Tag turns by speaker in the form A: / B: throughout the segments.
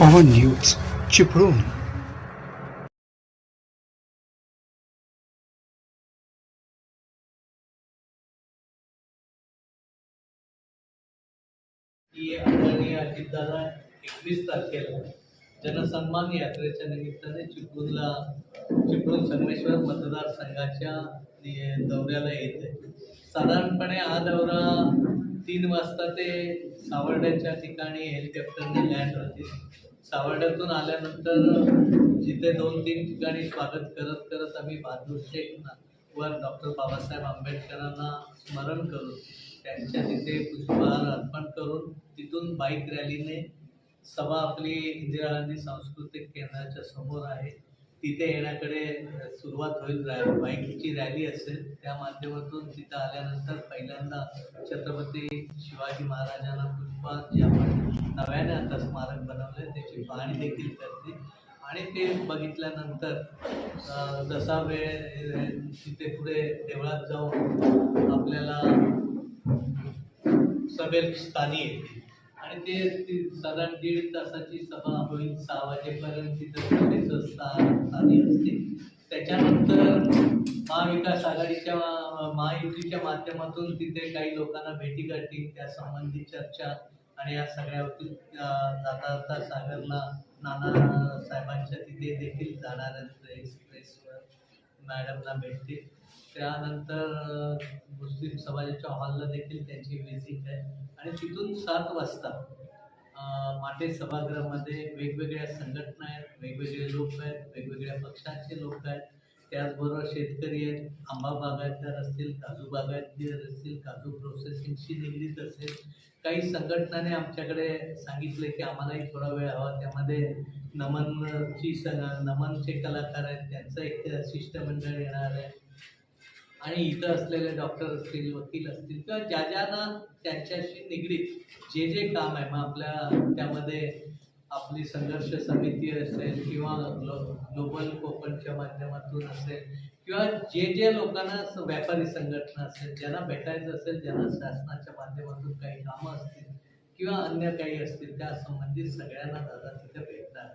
A: पवन news Chiplun.
B: एकवीस तारखेला जनसन्मान यात्रेच्या निमित्ताने चिपळूणला चिपळूण संगमेश्वर मतदारसंघाच्या दौऱ्याला येत आहे. साधारणपणे हा दौरा तीन वाजता ते सावर्ड्याच्या ठिकाणी हेलिकॉप्टरने लँड होते. सावर्ड्यातून आल्यानंतर जिथे दोन तीन ठिकाणी स्वागत करत करत आम्ही बहादूर शेख वर डॉक्टर बाबासाहेब आंबेडकरांना स्मरण करून त्यांच्या तिथे पुष्पहार अर्पण करून तिथून बाईक रॅलीने सभा आपली इंदिरा गांधी सांस्कृतिक केंद्राच्या समोर आहे. तिथे येण्याकडे सुरुवात होईल रॅ- बाईकची रॅली असेल त्या माध्यमातून तिथं आल्यानंतर पहिल्यांदा छत्रपती शिवाजी महाराजांना पुष्पात जे आपण नव्याने आता स्मारक बनवले त्याची पाहणी देखील करते. आणि ते बघितल्यानंतर जसा वेळ तिथे पुढे देवळात जाऊन आपल्याला सभेत स्थानी येते ते साधारण दीड तासाची सभा होईल सहा वाजेपर्यंत तिथं सभेचं स्थान आली असते. त्याच्यानंतर महाविकास आघाडीच्या महायुतीच्या माध्यमातून तिथे काही लोकांना भेटी गाठी त्या संबंधी चर्चा आणि या सगळ्या जाता जाता सागरला नाना साहेबांच्या तिथे देखील जाणार आहेत प्रेस प्रेसवर मॅडमना भेटतील. त्यानंतर मुस्लिम समाजाच्या हॉलला देखील त्यांची व्हिजिट आहे. आणि तिथून सात वाजता माटे सभागृहामध्ये वेगवेगळ्या संघटना आहेत वेगवेगळे लोक आहेत वेगवेगळ्या पक्षांचे लोक आहेत. त्याचबरोबर शेतकरी आहेत आंबा बागायतदार असतील काजू बागायतदार असतील काजू प्रोसेसिंगशी निगडीत असेल. काही संघटनाने आमच्याकडे सांगितले की आम्हालाही थोडा वेळ हवा. त्यामध्ये नमनची स नमनचे कलाकार आहेत त्यांचं एक शिष्टमंडळ येणार आहे. आणि इथं असलेले डॉक्टर असतील वकील असतील किंवा ज्या ज्यांना त्यांच्याशी निगडीत जे जे काम आहे मग आपल्या त्यामध्ये आपली संघर्ष समिती असेल किंवा ग्लो ग्लोबल कोकणच्या माध्यमातून असेल किंवा जे जे लोकांना व्यापारी संघटना असेल ज्यांना भेटायचं असेल ज्यांना शासनाच्या माध्यमातून काही कामं असतील किंवा अन्य काही असतील त्या संबंधित सगळ्यांना दादा तिथे भेटणार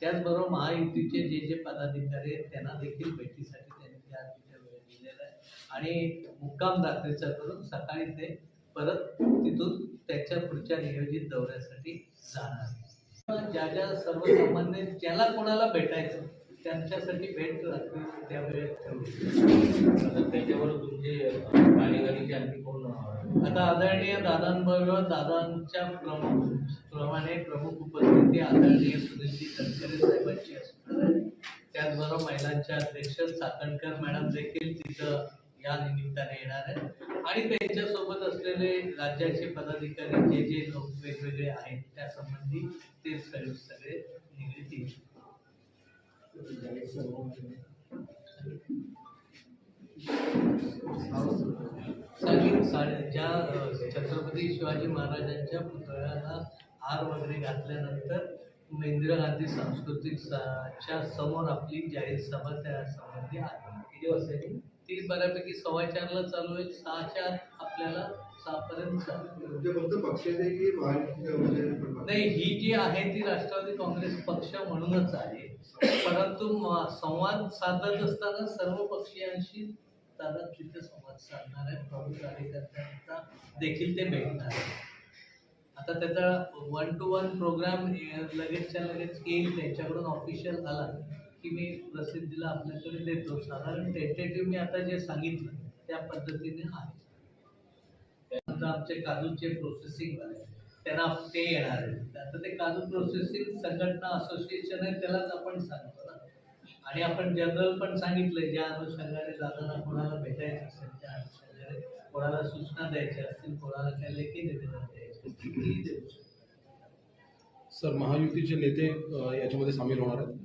B: त्याचबरोबर महायुतीचे जे जे पदाधिकारी आहेत त्यांना देखील भेटीसाठी त्यांनी त्या तिथे वेळ दिलेला आहे आणि मुक्काम रात्रीचा करून सकाळी ते परत तिथून त्याच्या पुढच्या नियोजित दौऱ्यासाठी जाणार. ज्या ज्या सर्वसामान्य ज्याला कोणाला भेटायचं त्यांच्यासाठी भेट रात्री त्या वेळेत ठेवली
C: आता त्याच्यावर तुमचे कार्यकारीचे आणखी कोण
B: आता आदरणीय दादांबरोबर दादांच्या प्रमुख प्रमाणे प्रमुख उपस्थिती आदरणीय सुनीलजी तटकरे साहेबांची असणार आहे. त्याचबरोबर महिलांच्या अध्यक्ष चाकणकर मॅडम देखील तिथं या निमित्ताने येणार आहेत. आणि त्यांच्यासोबत असलेले राज्याचे पदाधिकारी जे जे लोक वेगवेगळे आहेत त्या संबंधी ते सगळे सगळे निगडीत येईल. ज्या छत्रपती शिवाजी महाराजांच्या पुतळ्याला हार वगैरे घातल्यानंतर इंदिरा गांधी सांस्कृतिक च्या समोर आपली जाहीर सभा त्या संबंधी आहे किती वाजता आहे ती? ती बऱ्यापैकी सव्वा चारला चालू आहे सहाच्या आत आपल्याला सहापर्यंत आहे.
D: म्हणजे फक्त पक्षाचे की महायुतीचे पण
B: नाही ही जी आहे ती राष्ट्रवादी काँग्रेस पक्ष म्हणूनच आहे परंतु संवाद साधत असताना सर्व पक्षीयांशी दादा तिथे संवाद साधणार आहे प्रमुख कार्यकर्त्यांचा देखील ते भेटणार आहे आता त्याचा वन टू वन प्रोग्राम लगेचच्या लगेच येईल त्यांच्याकडून ऑफिशियल आला की मी प्रसिद्धीला आपल्याकडे देतो. साधारण टेंटेटिव्ह मी आता जे सांगितलं त्या पद्धतीने आहे. त्यानंतर आमचे काजूचे प्रोसेसिंग आहे. त्यांना ते येणार आहे. आता ते काजू प्रोसेसिंग संघटना असोसिएशन आहे त्यालाच आपण सांगतो ना. आणि आपण जनरल पण सांगितलंय ज्या अनुषंगाने जाताना कोणाला भेटायचं असेल त्या अनुषंगाने कोणाला सूचना द्यायच्या असतील कोणाला काही लेखी निवेदन द्यायचं
E: सर महायुतीचे नेते याच्यामध्ये सामील होणार आहेत?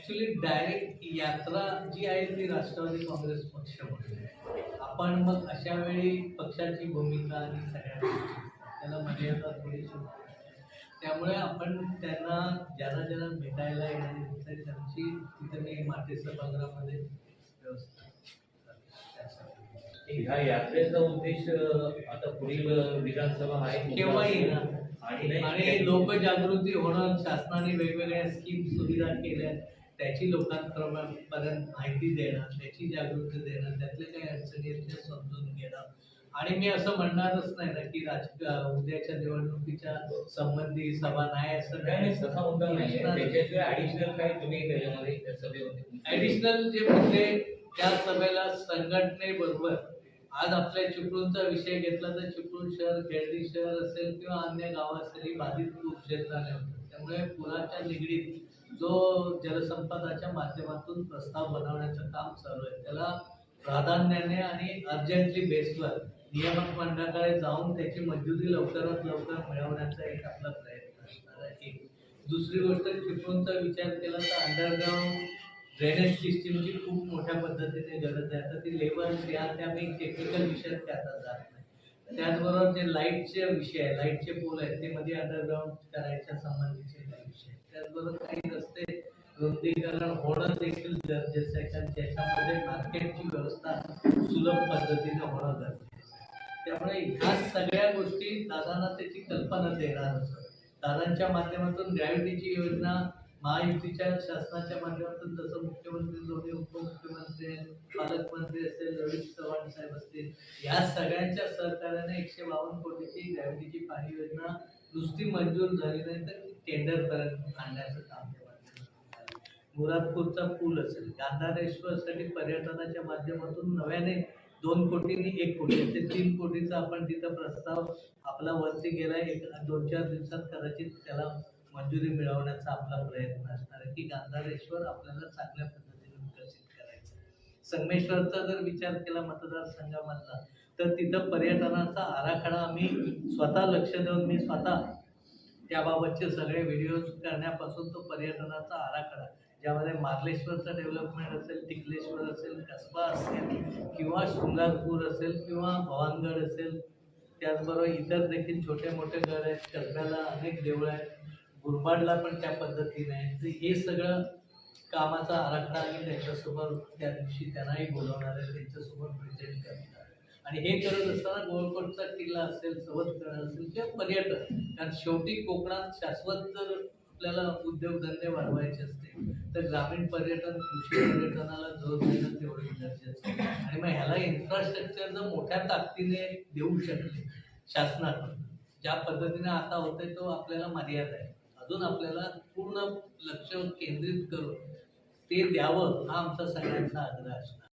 B: ऍक्च्युली डायरेक्ट यात्रा जी आहे ती राष्ट्रवादी काँग्रेस पक्ष आहे. आपण मग अशा वेळी पक्षाची भूमिका आणि सगळ्या त्याला मर्यादा थोडीशी. त्यामुळे आपण त्यांना ज्यांना ज्यांना भेटायला येणारे त्यांची तिथे मी माटे सभागृहामध्ये व्यवस्था.
C: ह्या यात्रेचा उद्देश आता पुढील विधानसभा आहे
B: केव्हा येणार
C: आणि
B: आणि लोकजागृती होणं शासनाने वेगवेगळ्या स्कीम सुविधा केल्या त्याची लोकांपर्यंत माहिती देणं त्याची जागृती देणं त्यातले काही अडचणी आहेत त्या समजून घेणं. आणि मी असं म्हणणारच नाही ना की राज उद्याच्या निवडणुकीच्या संबंधी सभा नाही असं
C: नाही तसा मुद्दा नाही ऍडिशनल काही तुम्ही त्याच्यामध्ये त्या सभेमध्ये
B: ऍडिशनल जे मुद्दे त्या सभेला संघटनेबरोबर आज आपल्या चिपळूणचा विषय घेतला तर चिपळूण शहर खेळडी शहर असेल किंवा अन्य गाव असेल ही बाधित खूप क्षेत्राने होते. त्यामुळे पुराच्या निगडीत जो जलसंपदाच्या माध्यमातून प्रस्ताव बनवण्याचं काम चालू आहे त्याला प्राधान्याने आणि अर्जंटली बेसवर नियामक मंडळाकडे जाऊन त्याची मंजुरी लवकरात लवकर मिळवण्याचा एक आपला प्रयत्न असणार आहे. दुसरी गोष्ट चिपळूणचा विचार केला तर अंडरग्राऊंड ड्रेनेज सिस्टीमची खूप मोठ्या पद्धतीने गरज आहे. आता ती लेबर त्या त्या मी टेक्निकल विषयात त्याचा जात नाही. त्याचबरोबर जे लाईटचे विषय आहे लाईटचे पोल आहेत ते मध्ये अंडरग्राऊंड करायच्या संबंधीचे विषय त्याचबरोबर काही रुंदीकरण होणं देखील गरजेचं आहे कारण त्याच्यामध्ये मार्केटची व्यवस्था सुलभ पद्धतीने होणं गरजेचं आहे. त्यामुळे ह्या सगळ्या गोष्टी दादांना त्याची कल्पना देणार असं दादांच्या माध्यमातून ग्रॅव्हिटीची योजना महायुतीच्या शासनाच्या माध्यमातून जसं मुख्यमंत्री दोन्ही उपमुख्यमंत्री पालकमंत्री असेल रवी चव्हाण साहेब असतील या सगळ्यांच्या सहकार्याने एकशे बावन्न कोटीची ग्रॅव्हिटीची पाणी योजना नुसती मंजूर झाली नाही तर टेंडरपर्यंत आणण्याचं काम मुरादपूरचा पूल असेल. गांधारेश्वरसाठी पर्यटनाच्या माध्यमातून नव्याने दोन कोटींनी एक कोटी. असे तीन कोटीचा आपण तिथं प्रस्ताव आपला वरती गेला. एक दोन चार दिवसात कदाचित त्याला मंजुरी मिळवण्याचा आपला प्रयत्न असणार आहे की गांधारेश्वर आपल्याला चांगल्या पद्धतीने विकसित करायचं संगमेश्वरचा जर विचार केला मतदारसंघामधला तर तिथं पर्यटनाचा आराखडा आम्ही स्वतः लक्ष देऊन मी स्वतः त्याबाबतचे सगळे व्हिडिओज करण्यापासून तो पर्यटनाचा आराखडा ज्यामध्ये मार्लेश्वरचं डेव्हलपमेंट असेल टिकलेश्वर असेल कसबा असेल किंवा शृंगारपूर असेल किंवा भवानगड असेल त्याचबरोबर इतर देखील छोटे मोठे गड आहेत. कसब्याला अनेक देवळं आहेत. गुरबाडला पण त्या पद्धतीने आहे तर हे सगळं कामाचा आराखडा आम्ही त्यांच्यासोबत त्या दिवशी त्यांनाही बोलवणार आहे. त्यांच्यासोबत प्रेझेंट करणार आणि हे करत असताना गोळकोटचा किल्ला असेल सवतकडा असेल किंवा पर्यटन. कारण शेवटी कोकणात शाश्वत जर आपल्याला उद्योगधंदे वाढवायचे असते तर ग्रामीण पर्यटन कृषी पर्यटनाला जोर देणं तेवढं गरजेचं आहे. आणि मग ह्याला इन्फ्रास्ट्रक्चर जर मोठ्या ताकदीने देऊ शकले शासनाकडून ज्या पद्धतीने आता होतंय तो आपल्याला मर्यादा आहे. अजून आपल्याला पूर्ण लक्ष केंद्रित करून ते द्यावं हा आमचा सगळ्यांचा आग्रह असणार.